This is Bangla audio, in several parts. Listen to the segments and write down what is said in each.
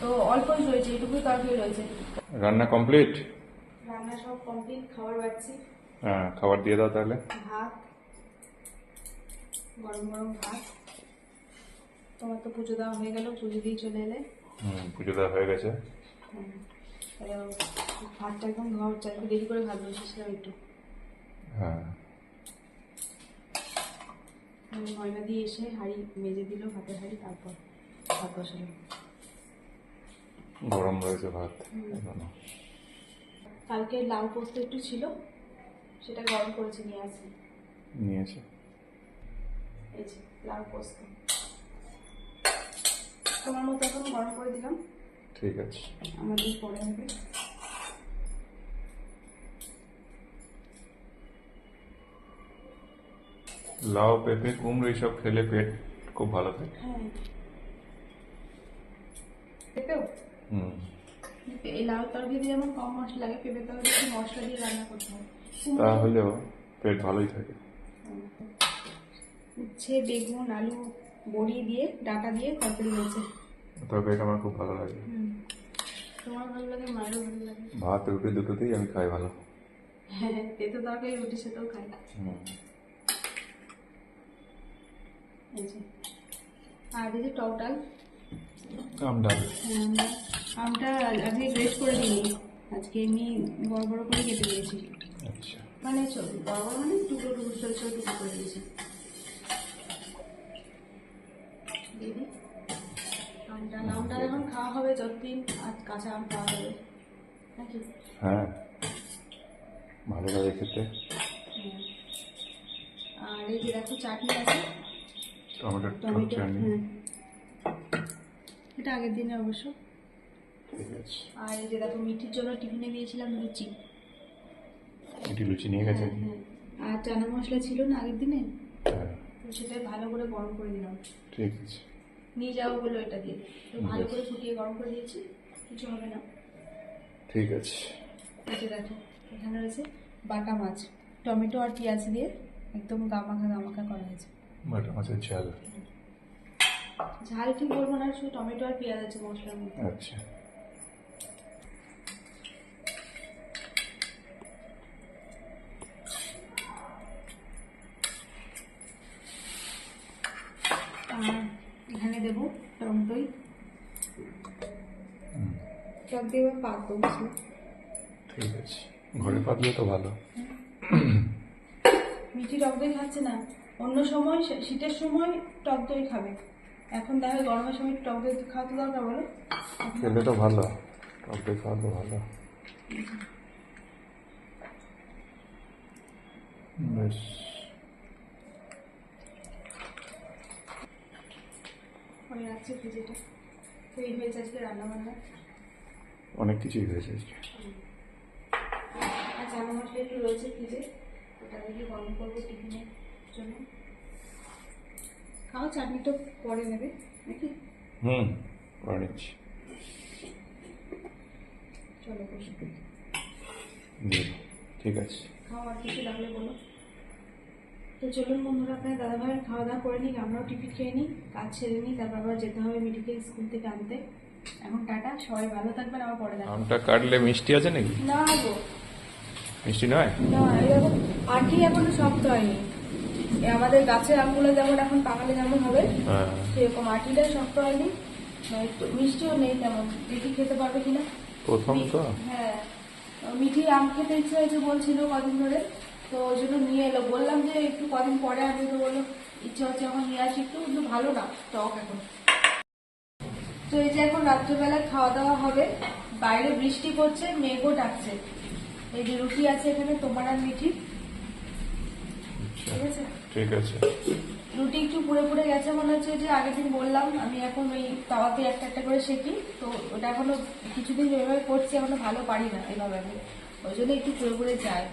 তো অল্পই রয়েছে এটুকুই তরকারি রয়েছে। রান্না কমপ্লিট রান্না সব কমপ্লিট খাবার বাড়ছি। হ্যাঁ খাবার দিয়ে দাও তাহলে। ভাত গরম গরম ভাত। তোমার তো পুজো দেওয়া হয়ে গেল পুজো দিয়ে চলে এলে। হুম পুজো দেওয়া হয়ে গেছে। ভাতটা একদম ধোয়া হচ্ছে একটু দেরি করে ভাত বসেছিলাম একটু। হ্যাঁ। ময়না দিয়ে এসে হাঁড়ি মেজে দিল ভাতের হাঁড়ি তারপর ভাত বসালাম। গরম রয়েছে ভাত। কালকে লাউ পোস্ত একটু ছিল সেটা গরম করেছি নিয়ে আসি। নিয়েছে। এই যে লাউ পোস্ত। তোমার মতো এখন গরম করে দিলাম। ঠিক আছে। আমাদের পরে হবে লাউ পেঁপে কুমড়ো এইসব খেলে পেট খুব ভালো থাকে। হ্যাঁ। পেঁপেও? এই তরকারি যেমন কম মশলা লাগে পেঁপে তরকারি একটু মশলা দিয়ে রান্না করতে হয়। তাহলেও পেট ভালোই থাকে। উচ্ছে বেগুন আলু বড়ি দিয়ে ডাটা দিয়ে তরকারি রয়েছে তবে পেট আমার খুব ভালো লাগে। তোমার ভালো লাগে মায়েরও ভালো লাগে? ভাত রুটি দুটোতেই আমি খাই ভালো। হ্যাঁ তেতো তরকারি রুটি সেটাও খাই আর এই যে টক ডাল? আম ডাল। হ্যাঁ, আমটা আজকে গ্রেট করে দিই আজকে এমনি বড় বড় করে কেটে দিয়েছি। আচ্ছা। মানে বড় বড় মানে টুকরো টুকরো ছোট ছোট টুকরো করে দিয়েছি। আমটা আমটা যখন খাওয়া হবে যতদিন আর কাঁচা আম খাওয়া হবে। নাকি হ্যাঁ। ভালো লাগে খেতে। হ্যাঁ। আর এই যে দেখো চাটনি আছে। টমেটো চাটনি। হ্যাঁ। এটা আগের দিনে অবশ্য। আর এই যে দেখো মিঠির জন্য টিফিনে দিয়েছিলাম লুচি। লুচি নিয়ে গেছে? হ্যাঁ, হ্যাঁ। আর চানা মশলা ছিল না আগের দিনে? হ্যাঁ। তো সেটাই ভালো করে গরম করে দিলাম। ঠিক আছে। নিয়ে যাব বলে এটা দিয়ে। তো ভালো করে ফুটিয়ে গরম করে দিয়েছি কিছু হবে না। ঠিক আছে। এই দেখো এখানে রয়েছে বাটা মাছ। টমেটো আর পেঁয়াজ দিয়ে একদম গামাখা গামাখা করা হয়েছে। বাটা মাছের ঝাল। ঝাল ঠিক বলব না শুধু টমেটো আর পেঁয়াজ আছে মশলার মধ্যে। আচ্ছা। টক দই টক দিয়ে এবার পাতবো ঠিক আছে। ঘরে পাতলে তো ভালো। মিঠি টক দই খাচ্ছে না। অন্য সময় শীতের সময় টক দই খাবে। এখন দেখা যায় গরমের সময় টক দই খাওয়াতে দরকার বলো? খেলে তো ভালো। টক দই খাওয়া তো ভালো। বেশ। আমি রাখছি ফ্রিজেটা তো এই হয়েছে আজকে রান্না বান্না অনেক কিছুই হয়েছে আজকে। আর চানা মশলা একটু রয়েছে ফ্রিজে ওটা দেখে গরম করব টিফিনের জন্য। খাও চাটনিটা পরে নেবে নাকি? হুম করে নিচ্ছি। চলো ঠিক আছে। খাও আর কিছু লাগলে বলো। তো চলুন বন্ধুরা আপনার দাদা ভাইয়ের খাওয়া দাওয়া করে নিই আমরাও টিফিন খেয়ে নিই কাজ ছেড়ে নিই তারপর আবার যেতে হবে মিটিকে স্কুল থেকে আনতে। এখন টাটা সবাই ভালো থাকবেন আবার পরে দেখা আমটা কাটলে মিষ্টি আছে নাকি? না গো। মিষ্টি নয়? না এরকম আঠি এখনও শক্ত হয়নি। আমাদের গাছের আমগুলো যেমন এখন পাকালে যেমন হবে হ্যাঁ। সেরকম আঠিটা শক্ত হয়নি। না একটু মিষ্টিও নেই তেমন দেখি খেতে পারবে কিনা? প্রথম তো। হ্যাঁ। মিঠি আম খেতে ইচ্ছে হয়েছে বলছিল কদিন ধরে। তো ওই জন্য নিয়ে এলো। বললাম যে একটু কদিন পরে আমি তো বলল ইচ্ছে হচ্ছে এখন নিয়ে আসি একটু কিন্তু ভালো না টক এখন। তো এই যে এখন রাত্রেবেলা খাওয়া দাওয়া হবে বাইরে বৃষ্টি পড়ছে মেঘও ডাকছে। এই যে রুটি আছে এখানে তোমার আর মিঠি ঠিক আছে? রুটি একটু পুড়ে পুড়ে গেছে মনে হচ্ছে যে আগের দিন বললাম আমি এখন ওই তাওয়াতে একটা একটা করে শেখি তো ওটা এখনও কিছুদিন এভাবে করছি এখনও ভালো পারি না এভাবে। আমি ওই জন্য একটু পুড়ে পুরে যায়।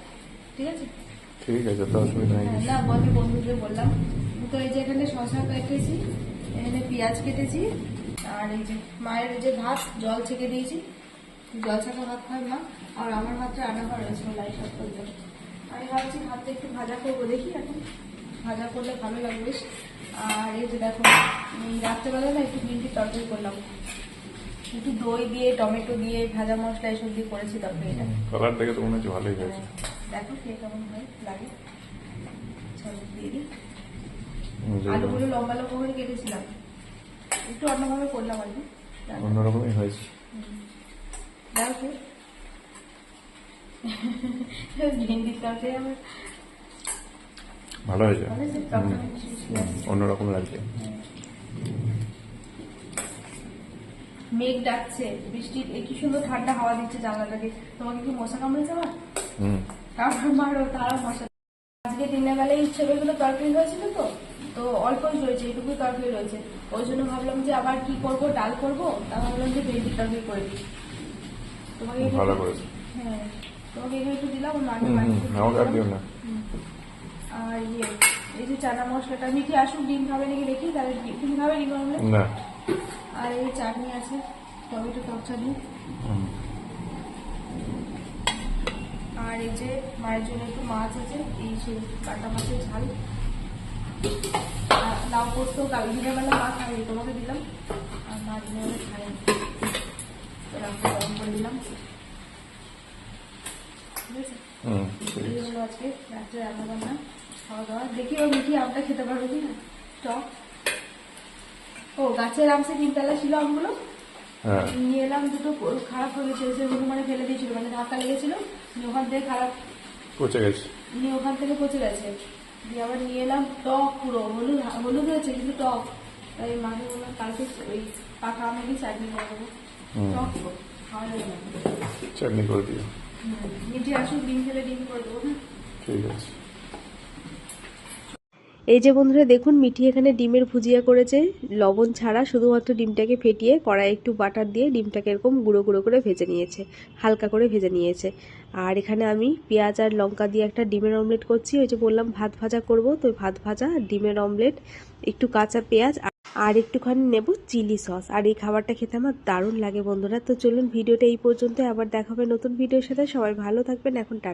ঠিক আছে? ঠিক আছে তো অসুবিধা নেই। হ্যাঁ, না আমি বন্ধুদের বললাম। তো এই যে এখানে শশা কেটেছি এখানে পেঁয়াজ কেটেছি আর এই যে মায়ের যে ভাত জল ছেঁকে দিয়েছি। জল ছাকা ভাত খাই না আর আমার ভাতটা রান্না করা রয়েছে লাই শাক করবে। আমি ভাবছি ভাতটা একটু ভাজা করব দেখি এখন। ভাজা করলে ভালো লাগবে। আর এই যে দেখো রাত্রেবেলা না একটু ভিন্ডির তরকারি করলাম। একটু দই দিয়ে টমেটো দিয়ে ভাজা মশলা এসব দিয়ে করেছি তরকারিটা। কালার দেখে তো মনে হচ্ছে ভালোই হয়েছে। দেখো কে কেমন হয় লাগে। চলো দিয়ে দিই। আলুগুলো লম্বা লম্বা করে কেটেছিলাম। একটু অন্যভাবে করলাম আর কি। অন্যরকমই হয়েছে। দেখো তরকারি আমার ভালো হয়েছে। অন্যরকম লাগছে। মেঘ ডাকছে বৃষ্টি কি সুন্দর ঠান্ডা হাওয়া দিচ্ছে জানলাটাকে তোমাকে কি মশা কামড়েছে আমার হুম। কামড় মারো তারা মশা আজকে দিনের বেলায় ইচ্ছে গুলো তরকারি হয়েছিল তো তো অল্পই রয়েছে এটুকুই তরকারি রয়েছে। ওই জন্য ভাবলাম যে আবার কি করব ডাল করব? তা ভাবলাম যে ভেন্ডির তরকারি করে দিই। তোমাকে ভালো করেছে। হ্যাঁ তোমাকে এগুলো একটু দিলাম আমাকে আর দিও না। আর ইয়ে এই যে চানা মশলাটা মিঠি আসুক ডিম খাবে নাকি দেখি তাহলে ডিম- খাবে ডিম অমলেট না। আর এই চাটনি আছে টমেটো টক চাটনি আর এই যে মায়ের জন্য একটু মাছ আছে এই সেই কাটা মাছের ঝাল। আর লাউ পোস্ত কাল দিনের বেলা মা খাই তোমাকে দিলাম। আর মা দিনের বেলা খাই রাখতে গরম করে দিলাম। এই হলো আজকে রাত্রে রান্না বান্না খাওয়া দাওয়া দেখি ও মিঠি আমটা খেতে পারবে কি না টক। ও গাছের আমসে তিনতলা ছিল আমগুলো। নিয়ে এলাম দুটো খারাপ হয়ে গেছে সে মানে ফেলে দিয়েছিল মানে ধাক্কা লেগেছিল নিয়ে ওখান থেকে খারাপ পচে গেছে। নিয়ে ওখান থেকে পচে গেছে। দিয়ে আবার নিয়ে এলাম টক পুরো হলুদ হলুদ হয়েছে কিন্তু টক। তাই মাকে বললাম কালকে ওই পাকা আমেরই চাটনি করে দেবো। টক খাওয়া যাবে না। চাটনি করে দিও। হুম। মিঠি আসুক ডিম খেলে ডিম করে দেবো হ্যাঁ। ঠিক আছে। এই যে বন্ধুরা, দেখুন, মিঠি এখানে ডিমের ভুজিয়া করেছে। লবণ ছাড়া শুধুমাত্র ডিমটাকে ফেটিয়ে কড়াই একটু বাটার দিয়ে ডিমটাকে এরকম গুঁড়ো গুঁড়ো করে ভেজে নিয়েছে, হালকা করে ভেজে নিয়েছে। আর এখানে আমি পেঁয়াজ আর লঙ্কা দিয়ে একটা ডিমের অমলেট করছি। ওই যে বললাম, ভাত ভাজা করব, তো ভাত ভাজা, ডিমের অমলেট, একটু কাঁচা পেঁয়াজ, আর একটুখানি নেব চিলি সস। আর এই খাবারটা খেতে আমার দারুণ লাগে বন্ধুরা। তো চলুন, ভিডিওটা এই পর্যন্ত আবার দেখাবে নতুন ভিডিওর সাথে। সবাই ভালো থাকবেন। এখন টাটা।